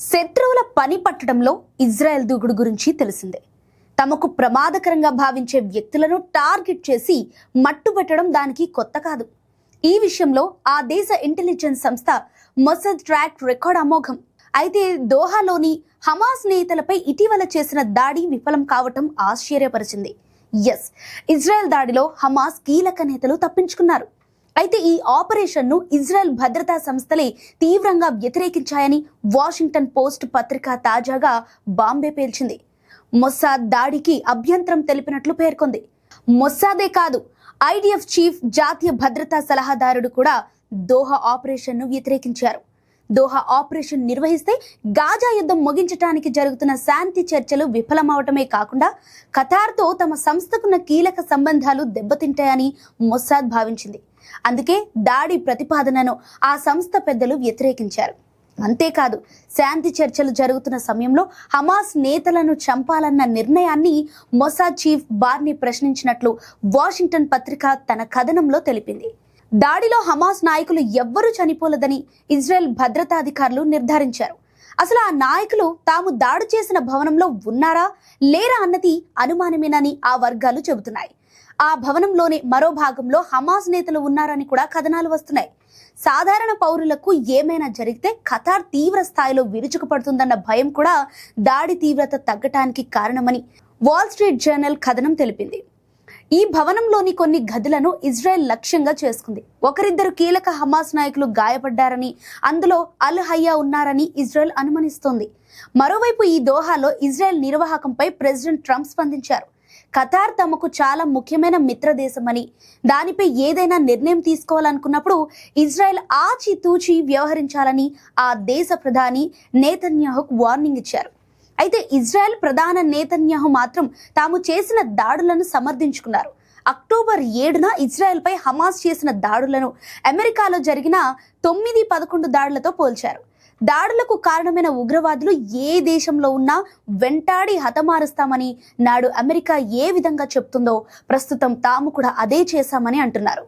శత్రువుల పని పట్టడంలో ఇజ్రాయెల్ దూకుడు గురించి తెలిసిందే. తమకు ప్రమాదకరంగా భావించే వ్యక్తులను టార్గెట్ చేసి మట్టుబెట్టడం దానికి కొత్త కాదు. ఈ విషయంలో ఆ దేశ ఇంటెలిజెన్స్ సంస్థ మొసద్ ట్రాక్ రికార్డ్ అమోఘం. అయితే దోహాలోని హమాస్ నేతలపై ఇటీవల చేసిన దాడి విఫలం కావటం ఆశ్చర్యపరిచింది. ఎస్ ఇజ్రాయెల్ దాడిలో హమాస్ కీలక నేతలు తప్పించుకున్నారు. అయితే ఈ ఆపరేషన్ను ఇజ్రాయెల్ భద్రతా సంస్థలే తీవ్రంగా వ్యతిరేకించాయని వాషింగ్టన్ పోస్ట్ పత్రిక తాజాగా బాంబే పేల్చింది. మొస్సాద్ దాడికి అభ్యంతరం తెలిపినట్లు పేర్కొంది. మొస్సాదే కాదు ఐడిఎఫ్ చీఫ్ జాతీయ భద్రతా సలహాదారుడు కూడా దోహా ఆపరేషన్ను వ్యతిరేకించారు. దోహా ఆపరేషన్ నిర్వహిస్తే గాజా యుద్ధం ముగించడానికి జరుగుతున్న శాంతి చర్చలు విఫలమవటమే కాకుండా ఖతార్తో తమ సంస్థకున్న కీలక సంబంధాలు దెబ్బతింటాయని మొస్సాద్ భావించింది. అందుకే దాడి ప్రతిపాదనను ఆ సంస్థ పెద్దలు వ్యతిరేకించారు. అంతేకాదు శాంతి చర్చలు జరుగుతున్న సమయంలో హమాస్ నేతలను చంపాలన్న నిర్ణయాన్ని మొసా చీఫ్ బార్ని ప్రశ్నించినట్లు వాషింగ్టన్ పత్రిక తన కథనంలో తెలిపింది. దాడిలో హమాస్ నాయకులు ఎవ్వరూ చనిపోలేదని ఇజ్రాయెల్ భద్రతాధికారులు నిర్ధారించారు. అసలు ఆ నాయకులు తాము దాడి చేసిన భవనంలో ఉన్నారా? లేరా అన్నది అనుమానమేనని ఆ వర్గాలు చెబుతున్నాయి. ఆ భవనంలోని మరో భాగంలో హమాస్ నేతలు ఉన్నారని కూడా కథనాలు వస్తున్నాయి. సాధారణ పౌరులకు ఏమైనా జరిగితే ఖతార్ తీవ్ర స్థాయిలో విరుచుకుపడుతుందన్న భయం కూడా దాడి తీవ్రత తగ్గటానికి కారణమని వాల్ స్ట్రీట్ జర్నల్ కథనం తెలిపింది. ఈ భవనంలోని కొన్ని గదులను ఇజ్రాయెల్ లక్ష్యంగా చేసుకుంది. ఒకరిద్దరు కీలక హమాస్ నాయకులు గాయపడ్డారని అందులో అల్ హయ్యా ఉన్నారని ఇజ్రాయెల్ అనుమానిస్తోంది. మరోవైపు ఈ దోహాలో ఇజ్రాయెల్ నిర్వాహకంపై ప్రెసిడెంట్ ట్రంప్ స్పందించారు. ఖతార్ తమకు చాలా ముఖ్యమైన మిత్ర దేశమని దానిపై ఏదైనా నిర్ణయం తీసుకోవాలనుకున్నప్పుడు ఇజ్రాయెల్ ఆచితూచి వ్యవహరించాలని ఆ దేశ ప్రధాని నేతన్యాహుకు వార్నింగ్ ఇచ్చారు. అయితే ఇజ్రాయెల్ ప్రధాన నేతన్యాహు మాత్రం తాము చేసిన దాడులను సమర్థించుకున్నారు. అక్టోబర్ ఏడున ఇజ్రాయెల్పై హమాస్ చేసిన దాడులను అమెరికాలో జరిగిన తొమ్మిది పదకొండు దాడులతో పోల్చారు. దాడులకు కారణమైన ఉగ్రవాదులు ఏ దేశంలో ఉన్నా వెంటాడి హతమారుస్తామని నాడు అమెరికా ఏ విధంగా చెప్తుందో ప్రస్తుతం తాము కూడా అదే చేశామని అంటున్నారు.